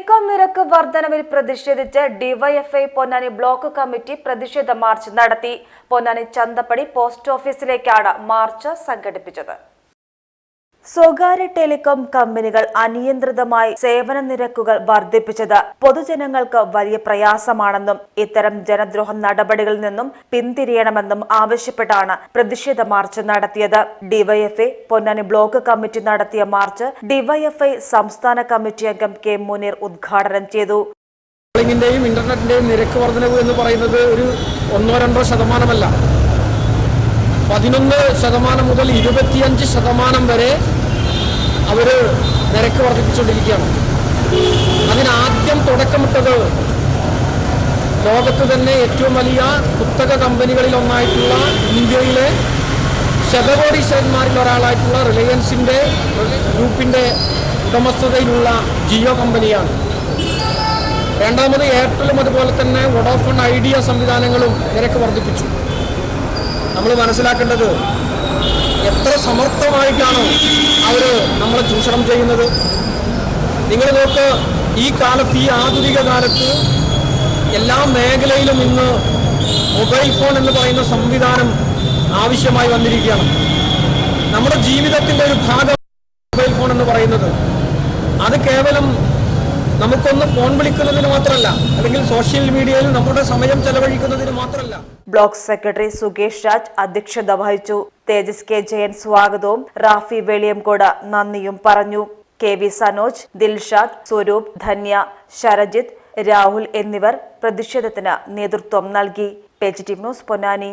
Telecom നിരക്ക് വർധനവിൽ പ്രതിഷേധിച്ച് ഡിവൈഎഫ്ഐ പൊന്നാനി ബ്ലോക്ക് കമ്മിറ്റി പ്രതിഷേധ മാർച്ച് നടത്തി. പൊന്നാനി ചന്തപ്പടി പോസ്റ്റ് ഓഫീസിലേക്കാണ് മാർച്ച് സംഘടിപ്പിച്ചത്. സ്വകാര്യ ടെലികോം കമ്പനികൾ അനിയന്ത്രിതമായി സേവന നിരക്കുകൾ വർദ്ധിപ്പിച്ചത് പൊതുജനങ്ങൾക്ക് വലിയ പ്രയാസമാണെന്നും ഇത്തരം ജനദ്രോഹ നടപടികളിൽ നിന്നും പിന്തിരിയണമെന്നും ആവശ്യപ്പെട്ടാണ് പ്രതിഷേധ മാർച്ച് നടത്തിയത്. ഡിവൈഎഫ്ഐ പൊന്നാനി ബ്ലോക്ക് കമ്മിറ്റി നടത്തിയ മാർച്ച് ഡിവൈഎഫ്ഐ സംസ്ഥാന കമ്മിറ്റി അംഗം കെ മുനീർ ഉദ്ഘാടനം ചെയ്തു. കോളിംഗിന്റെയും ഇന്റർനെറ്റിന്റെയും നിരക്ക് വർധനവ് എന്ന് പറയുന്നത് ഒരു ഒന്നോ രണ്ടോ ശതമാനമല്ല. പതിനൊന്ന് ശതമാനം മുതൽ ഇരുപത്തിയഞ്ച് ശതമാനം വരെ അവർ നിരക്ക് വർദ്ധിപ്പിച്ചുകൊണ്ടിരിക്കുകയാണ്. അതിനാദ്യം തുടക്കമിട്ടത് ലോകത്ത് തന്നെ ഏറ്റവും വലിയ കുത്തക കമ്പനികളിൽ ഒന്നായിട്ടുള്ള ഇന്ത്യയിലെ ശതകോടീശ്വരന്മാരിൽ ഒരാളായിട്ടുള്ള റിലയൻസിന്റെ ഗ്രൂപ്പിന്റെ ഉടമസ്ഥതയിലുള്ള ജിയോ കമ്പനിയാണ്. രണ്ടാമത് എയർടെലും അതുപോലെ തന്നെ വോഡോഫോൺ ഐഡിയ സംവിധാനങ്ങളും നിരക്ക് വർദ്ധിപ്പിച്ചു. നമ്മൾ മനസ്സിലാക്കേണ്ടത് സമർത്ഥമായിട്ടാണ് അവർ നമ്മളെ ചൂഷണം ചെയ്യുന്നത്. നിങ്ങൾ നോക്ക് ഈ കാലത്ത് ഈ ആധുനിക കാലത്ത് എല്ലാ മേഖലയിലും ഇന്ന് മൊബൈൽ ഫോൺ എന്ന് പറയുന്ന സംവിധാനം ആവശ്യമായി വന്നിരിക്കുകയാണ്. നമ്മുടെ ജീവിതത്തിന്റെ ഒരു ഭാഗം മൊബൈൽ ഫോൺ എന്ന് പറയുന്നത്. അത് കേവലം നമുക്കൊന്ന് ഫോൺ വിളിക്കുന്നതിന് മാത്രമല്ല അല്ലെങ്കിൽ സോഷ്യൽ മീഡിയയിൽ നമ്മുടെ സമയം ചെലവഴിക്കുന്നതിന് മാത്രമല്ല. ബ്ലോക്ക് സെക്രട്ടറി സുകേഷ് രാജ് അധ്യക്ഷത വഹിച്ചു. തേജസ് കെ ജയൻ സ്വാഗതവും. റാഫി വെളിയംകോട് നന്ദിയും പറഞ്ഞു. കെ വി സനോജ് ദിൽഷാദ് സ്വരൂപ് ധന്യ ശരജിത്ത് രാഹുൽ എന്നിവർ പ്രതിഷേധത്തിന് നേതൃത്വം നൽകി. Page T news Ponnani.